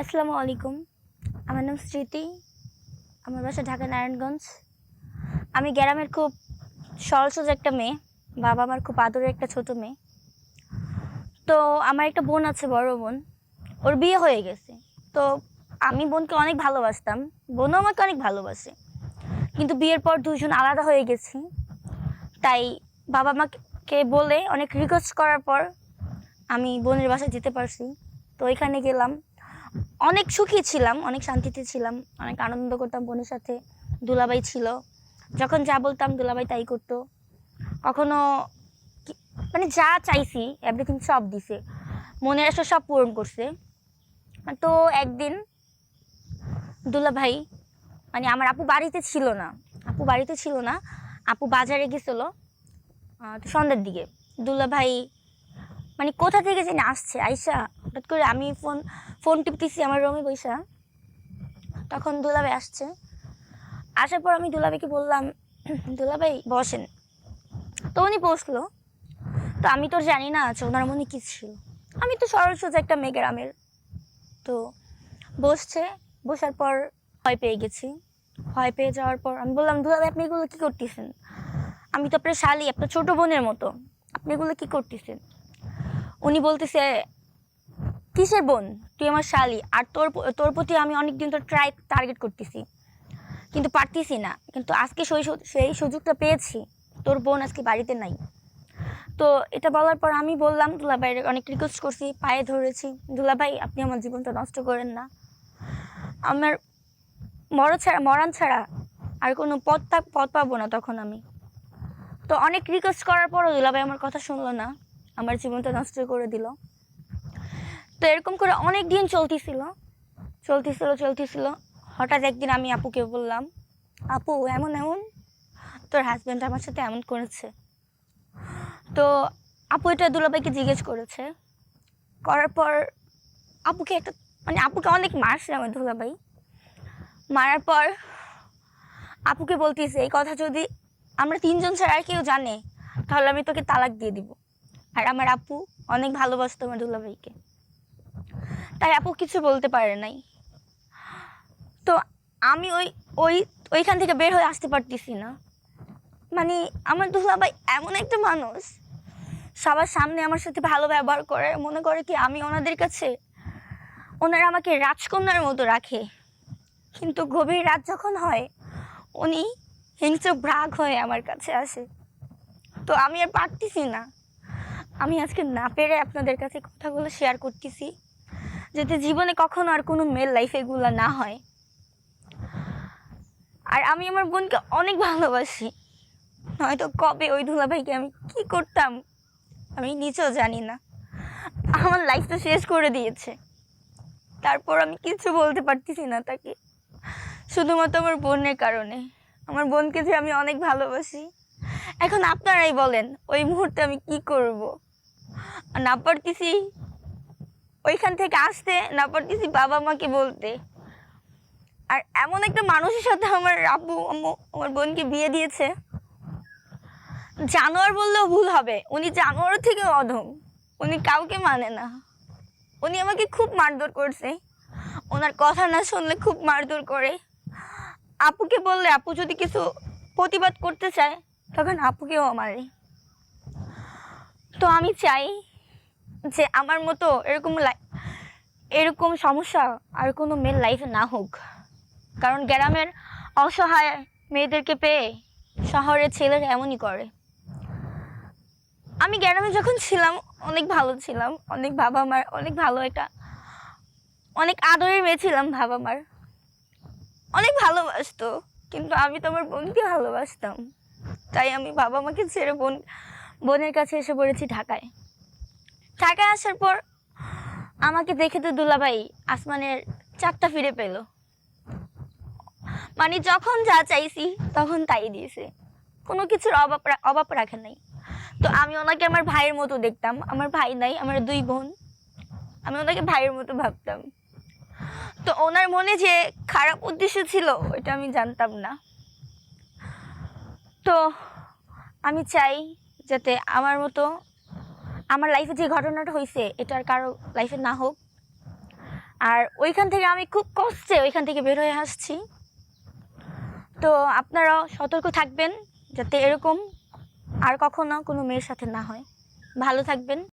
আসসালামু আলাইকুম। আমার নাম স্মৃতি। আমার বাসা ঢাকা নারায়ণগঞ্জ। আমি গ্রামের খুব সরল একটা মেয়ে। বাবা আমার খুব আদরের একটা ছোট মেয়ে। তো আমার একটা বোন আছে, বড় বোন। ওর বিয়ে হয়ে গেছে। তো আমি বোনকে অনেক ভালোবাসতাম। বোনও আমাকে অনেক ভালোবাসে। কিন্তু বিয়ের পর দুজন আলাদা হয়ে গেছি। তাই বাবা মাকে বলে অনেক রিকোয়েস্ট করার পর আমি বোনের বাসায় যেতে পারছি। তো ওইখানে গেলাম। অনেক সুখী ছিলাম, অনেক শান্তিতে ছিলাম, অনেক আনন্দ করতাম বোনের সাথে। দুলাবাই ছিল। যখন যা বলতাম দুলাবাই তাই করতো। কখনো মানে যা চাইছি এভরিথিং সব দিছে। মনের আশা সব পূরণ করছে। তো একদিন দুলাভাই মানে আমার আপু বাড়িতে ছিল না, আপু বাড়িতে ছিল না, আপু বাজারে গেছিল তো সন্ধ্যার দিকে। দুলাভাই মানে কোথা থেকে যেন আসছে, আইসা হঠাৎ করে আমি ফোন ফোন টিপতেছি, আমার রুমে বৈশা। তখন দুলাভাই আসছে। আসার পর আমি দুলাভাইকে বললাম, দুলাভাই বসেন। তো উনি বসল। তো আমি তো জানি না আছে ওনার মনে কী ছিল। আমি তো সরল সোজা একটা মেয়ে গ্রামের তো বসছে, বসার পর ভয় পেয়ে গেছি। ভয় পেয়ে যাওয়ার পর আমি বললাম, দুলাভাই, আপনি এগুলো কী করতেছেন? আমি তো আপনার শালি, আপনার ছোটো বোনের মতো। আপনি এগুলো কী করতেছেন? উনি বলতেছে কিসের বোন? তুই আমার শালি। আর তোর তোর প্রতি আমি অনেক দিন তো ট্রাই টার্গেট করতেছি। কিন্তু পারতেছি না। কিন্তু আজকে সেই সেই সুযোগটা পেয়েছি। তোর বোন আজকে বাড়িতে নাই। তো এটা বলার পর আমি বললাম, দুলাভাইয়ের অনেক রিকোয়েস্ট করছি, পায়ে ধরেছি। দুলাভাই, আপনি আমার জীবনটা নষ্ট করেন না। আমার মর ছাড়া মরান ছাড়া আর কোনো পথ পথ পাবো না তখন আমি। তো অনেক রিকোয়েস্ট করার পরও দুলাভাই আমার কথা শুনলো না। আমার জীবনটা নষ্ট করে দিল। তো এরকম করে অনেক দিন চলতেছিল। চলতেছিল চলতেছিল। হঠাৎ একদিন আমি আপুকে বললাম, আপু, এমন এমন? তোর হাজব্যান্ড আমার সাথে এমন করেছে। তো আপু এটা দুলাভাইকে জিজ্ঞেস করেছে। করার পর আপুকে একটা মানে আপুকে অনেক মারছে আমার দুলাভাই। মারার পর আপুকে বলতেছে, এই কথা যদি আমরা তিনজন ছাড়া আর কেউ জানে, তাহলে আমি তোকে তালাক দিয়ে দিব। আর আমার আপু অনেক ভালোবাসতো আমার দুলাভাইকে। তাই আপু কিছু বলতে পারে নাই। তো আমি ওই ওই, ওইখান থেকে বের হয়ে আসতে পারতেছি না। মানে আমার দুলাভাই এমন একটা মানুষ, সবার সামনে আমার সাথে ভালো ব্যবহার করে, মনে করে কি আমি ওনাদের কাছে, ওনারা আমাকে রাজকন্যার মতো রাখে। কিন্তু গভীর রাত যখন হয়, উনি হিংস্র ব্রাগ হয়ে আমার কাছে আসে। তো আমি আর পারতেছি না। আমি আজকে না পেরে আপনাদের কাছে কথাগুলো শেয়ার করতেছি। যাতে জীবনে কখনো আর কোনো মেল লাইফ এগুলো না হয়। আর আমি আমার বোনকে অনেক ভালোবাসি। নয়তো কবে ওই দুলাভাইকে আমি কি করতাম, আমি নিজেও জানি না। আমার লাইফটা শেষ করে দিয়েছে। তারপর আমি কিছু বলতে পারতেছি না তাকে। শুধুমাত্র আমার বোনের কারণে। আমার বোনকে যে আমি অনেক ভালোবাসি। এখন আপনারাই বলেন, ওই মুহূর্তে আমি কি করব? না পারতেছি ওইখান থেকে আসতে না পারতেছি বাবা মাকে বলতে। আর এমন একটা মানুষের সাথে আমার আব্বু, আম্মু আমার বোনকে বিয়ে দিয়েছে। জানোয়ার বললেও ভুল হবে। উনি জানোয়ার থেকে অধম। উনি কাউকে মানে না। উনি আমাকে খুব মারধর করছে। ওনার কথা না শুনলে খুব মারধর করে। আপুকে বললে, আপু যদি কিছু প্রতিবাদ করতে চায়, তখন আপুকেও মারে। তো আমি চাই যে আমার মতো এরকম এরকম সমস্যা আর কোনো মেয়ের লাইফে না হোক। কারণ গ্রামের অসহায় মেয়েদেরকে পেয়ে শহরের ছেলেরা এমনই করে। আমি গ্রামে যখন ছিলাম, অনেক ভালো ছিলাম, অনেক বাবা মার অনেক ভালো একটা, অনেক আদরের মেয়ে ছিলাম বাবা মার অনেক ভালোবাসতো, কিন্তু আমি তো আমার বোনকে ভালোবাসতাম। তাই আমি বাবা মাকে ছেড়ে বোন, বোনের কাছে এসে পড়েছি ঢাকায়। ঢাকায় আসার পর আমাকে দেখে তো দুলাভাই আসমানের চারটা ফিরে পেল। মানে যখন যা চাইছি তখন তাই দিয়েছে। কোনো কিছুর অভাব অভাব রাখে নাই। তো আমি ওনাকে আমার ভাইয়ের মতো দেখতাম। আমার ভাই নাই, আমার দুই বোন। আমি ওনাকে ভাইয়ের মতো ভাবতাম। তো ওনার মনে যে খারাপ উদ্দেশ্য ছিল, ওইটা আমি জানতাম না। তো আমি চাই যাতে আমার মতো আমার লাইফে যে ঘটনাটা হয়েছে এটা আর কারও লাইফে না হোক। আর ওইখান থেকে আমি খুব কষ্টে ওইখান থেকে বের হয়ে আসছি। তো আপনারাও সতর্ক থাকবেন, যাতে এরকম আর কখনো কোনো মেয়ের সাথে না হয়। ভালো থাকবেন।